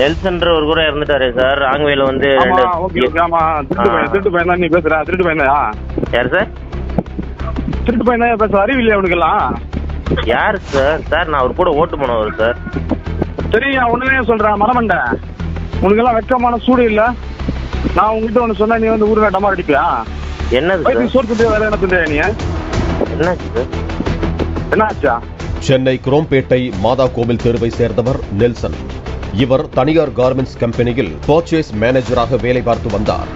நெல்சன்ற ஒரு கூட இறந்துட்டாரு சார். ராங்வேல வந்து ஆமா ரெண்டு- ஓகே ஓகே ஆமா. திருட்டு. பையன் திருட்டு பையன் தான் நீ பேசுற திருட்டு பையன் தான். யார் சார்? திருட்டு பையன் தான் பேசுற அறிவில்லையா அவனுக்கெல்லாம் யார் சார்? சார் நான் அவர் கூட ஓட்டு போனவர் சார். சரி நான் ஒண்ணுமே சொல்றேன் மரமண்ட உனக்கெல்லாம் வெக்கமான சூடு இல்ல. நான் உங்ககிட்ட ஒண்ணு சொன்னா நீ வந்து ஊருல டமா அடிப்பியா? என்னது போய் நீ சார்? சோறு திட்டு வேற என்ன திட்டு நீ என்னாச்சு சார்? என்ன ஆச்சா சென்னை குரோம்பேட்டை மாதா கோவில் தெருவை சேர்ந்தவர் நெல்சன். இவர் தனியார் கார்மெண்ட்ஸ் கம்பெனியில் பர்ச்சேஸ் மேனேஜராக வேலை பார்த்து வந்தார்.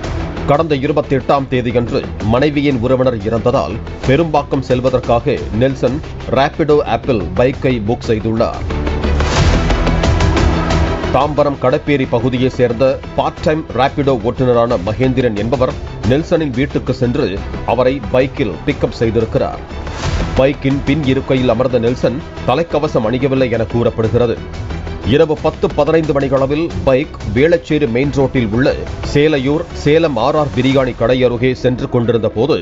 கடந்த இருபத்தி எட்டாம் தேதியன்று மனைவியின் உறவினர் இறந்ததால் பெரும்பாக்கம் செல்வதற்காக நெல்சன் ராபிடோ ஆப்பிள் பைக்கை புக் செய்துள்ளார். தாம்பரம் கடப்பேரி பகுதியைச் சேர்ந்த பார்ட் டைம் ராபிடோ ஓட்டுநரான மகேந்திரன் என்பவர் நெல்சனின் வீட்டுக்கு சென்று அவரை பைக்கில் பிக்கப் செய்திருக்கிறார். பைக்கின் பின் இருக்கையில் அமர்ந்த நெல்சன் தலைக்கவசம் அணியவில்லை என கூறப்படுகிறது. இரவு பத்து பதினைந்து மணிகளவில் பைக் வேளச்சேரி மெயின் ரோட்டில் உள்ள சேலையூர் சேலம் ஆர்ஆர் பிரியாணி கடை அருகே சென்று கொண்டிருந்த போது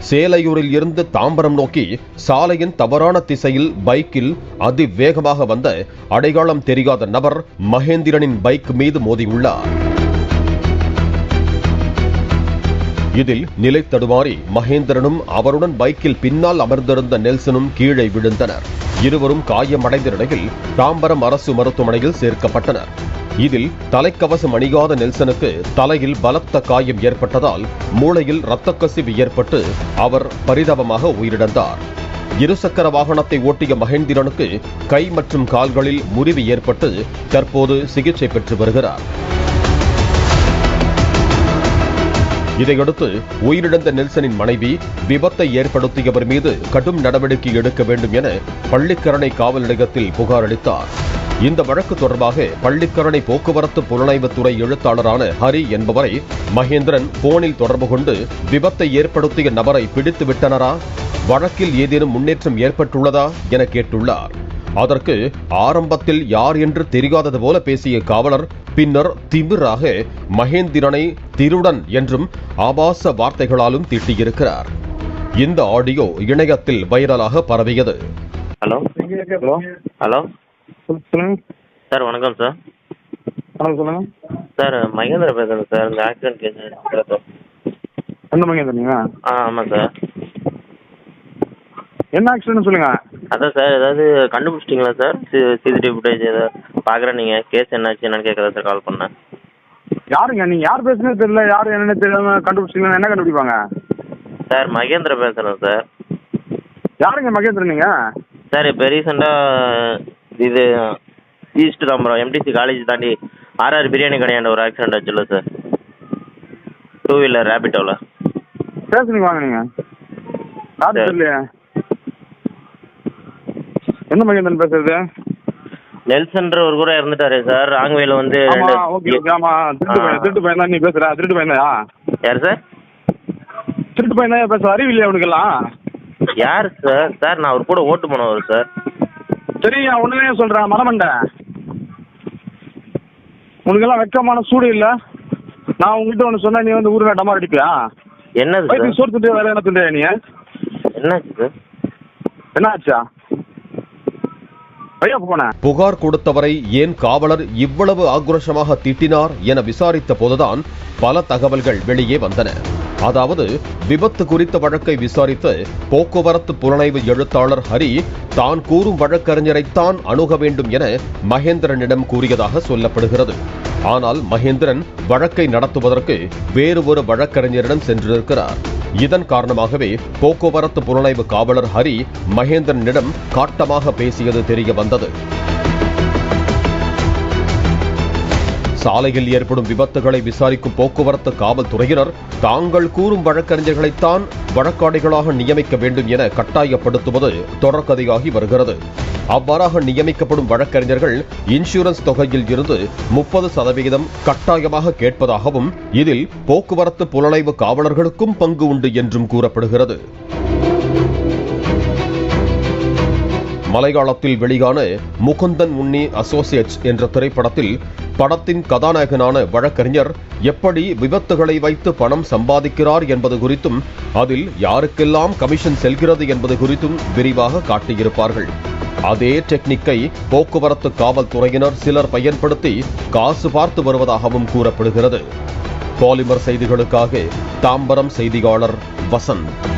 சேலையூரில் இருந்து தாம்பரம் நோக்கி சாலையின் தவறான திசையில் பைக்கில் அதிவேகமாக வந்த அடையாளம் தெரியாத நபர் மகேந்திரனின் பைக் மீது மோதியுள்ளார். இதில் நிலை தடுமாறி மகேந்திரனும் அவருடன் பைக்கில் பின்னால் அமர்ந்திருந்த நெல்சனும் கீழே விழுந்தனர். இருவரும் காயமடைந்த நிலையில் தாம்பரம் அரசு மருத்துவமனையில் சேர்க்கப்பட்டனர். இதில் தலைக்கவசம் அணியாத நெல்சனுக்கு தலையில் பலத்த காயம் ஏற்பட்டதால் மூளையில் இரத்த கசிவு ஏற்பட்டு அவர் பரிதாபமாக உயிரிழந்தார். இருசக்கர வாகனத்தை ஓட்டிய மகேந்திரனுக்கு கை மற்றும் கால்களில் முறிவு ஏற்பட்டு தற்போது சிகிச்சை பெற்று வருகிறார். இதையடுத்து உயிரிழந்த நெல்சனின் மனைவி விபத்தை ஏற்படுத்தியவர் மீது கடும் நடவடிக்கை எடுக்க வேண்டும் என பள்ளிக்கரணை காவல் நிலையத்தில் புகார் அளித்தார். இந்த வழக்கு தொடர்பாக பள்ளிக்கரணை போக்குவரத்து புலனாய்வுத்துறை எழுத்தாளரான ஹரி என்பவரை மகேந்திரன் போனில் தொடர்பு கொண்டு விபத்தை ஏற்படுத்திய நபரை பிடித்து விட்டனரா வழக்கில் ஏதேனும் முன்னேற்றம் ஏற்பட்டுள்ளதா? என கேட்டுள்ளார். அதற்கு ஆரம்பத்தில் யார் என்று தெரியாதது போல பேசிய காவலர் பின்னர் திமிராக மகேந்திரனை திருடன் என்றும் ஆபாச வார்த்தைகளாலும் திட்டியிருக்கிறார். இந்த ஆடியோ இணையத்தில் வைரலாக பரவியது. ஹலோ? ஹலோ? சார் வணக்கம் சார். வணக்கம் சொல்லுங்க. சார் மகேந்திர பேசுகிறேன் சார் இந்த ஆக்சிடென்ட் கேஸ் எந்த ஆ ஆமாம் சார். என்ன ஆக்சிடென்ட் சொல்லுங்க. அதான் சார் ஏதாவது கண்டுபிடிச்சிட்டிங்களா சார்? சிசிடிவி ஃபுட்டேஜ் ஏதாவது பார்க்குறேன் நீங்கள் கேஸ் என்னாச்சு என்னன்னு கேட்குறதா சார் கால் பண்ணேன். யாருங்க? நீங்க யார் பேசுனது தெரியல யார் என்னன்னு தெரியாம கண்டுபிடிச்சிங்களா என்ன கண்டுபிடிப்பாங்க? சார் மகேந்திர பேசுகிறேன் சார். யாருங்க மகேந்திரன் நீங்க? சார் இப்போ ரீசெண்டாக இது ஈஸ்ட் தாம்பரம் எம்டிசி காலேஜ் தாண்டி ஆர்ஆர் பிரியாணி கடையாண்ட ஒரு ஆக்சிடென்ட் ஆச்சுல்ல சார். டூ வீலர் ரேபிட்டோவில் பேசுனீங்க வாங்க நீங்க. யாரு சரி. தெரியலையே. எந்த மகேந்திரன் பேசுறது? நெல்சன்ற ஒரு கூட இறந்துட்டாரு சார். ராங்வேல வந்து ஆமா ரெண்டு- ஓகே ஓகே ஆமா. திருட்டு பையன் ஆ. திருட்டு பையன் தான் நீ பேசுற. திருட்டு பையன்? யார் சார்? திருட்டு பையன் தான் பேசுற. அறிவில்லையா அவனுக்கெல்லாம் யார் சார்? சார் நான் அவர் கூட ஓட்டு போனவர் சார். சரி நான் ஒண்ணுமே சொல்றேன். மரமண்ட உனக்கெல்லாம் வெக்கமான சூடு இல்ல. நான் உங்ககிட்ட ஒண்ணு சொன்னா நீ வந்து ஊருல டமா அடிப்பியா? என்னது சோறு திட்டு வேற என்ன திட்டு நீ? என்னாச்சு சார்? என்ன ஆச்சா பையா போன புகார் கொடுத்தவரை ஏன் காவலர் இவ்வளவு ஆக்ரோஷமாக திட்டினார் என விசாரித்த போதுதான் பல தகவல்கள் வெளியே வந்தன. அதாவது விபத்து குறித்த வழக்கை விசாரித்து போக்குவரத்து புலனாய்வு எழுத்தாளர் ஹரி தான் கூறும் வழக்கறிஞரைத்தான் அணுக வேண்டும் என மகேந்திரனிடம் கூறியதாக சொல்லப்படுகிறது. ஆனால் மகேந்திரன் வழக்கை நடத்துவதற்கு வேறு ஒரு வழக்கறிஞரிடம் சென்றிருக்கிறார். இதன் காரணமாகவே போக்குவரத்து புலனாய்வு காவலர் ஹரி மகேந்திரனிடம் காட்டமாக பேசியது தெரிய வந்தது. சாலையில் ஏற்படும் விபத்துகளை விசாரிக்கும் போக்குவரத்து காவல்துறையினர் தாங்கள் கூறும் வழக்கறிஞர்களைத்தான் வழக்காடிகளாக நியமிக்க வேண்டும் என கட்டாயப்படுத்துவது தொடர்கதையாகி வருகிறது. அவ்வாறாக நியமிக்கப்படும் வழக்கறிஞர்கள் இன்சூரன்ஸ் தொகையில் இருந்து முப்பது சதவிகிதம் கட்டாயமாக கேட்பதாகவும் இதில் போக்குவரத்து புலனாய்வு காவலர்களுக்கும் பங்கு உண்டு என்றும் கூறப்படுகிறது. மலையாளத்தில் வெளியான முகுந்தன் உன்னி அசோசியேட்ஸ் என்ற திரைப்படத்தில் படத்தின் கதாநாயகனான வழக்கறிஞர் எப்படி விபத்துகளை வைத்து பணம் சம்பாதிக்கிறார் என்பது குறித்தும் அதில் யாருக்கெல்லாம் கமிஷன் செல்கிறது என்பது குறித்தும் விரிவாக காட்டியிருப்பார்கள். அதே டெக்னிக்கை போக்குவரத்து காவல்துறையினர் சிலர் பயன்படுத்தி காசு பார்த்து வருவதாகவும் கூறப்படுகிறது. பாலிமர் செய்திகளுக்காக தாம்பரம் செய்தியாளர் வசந்த்.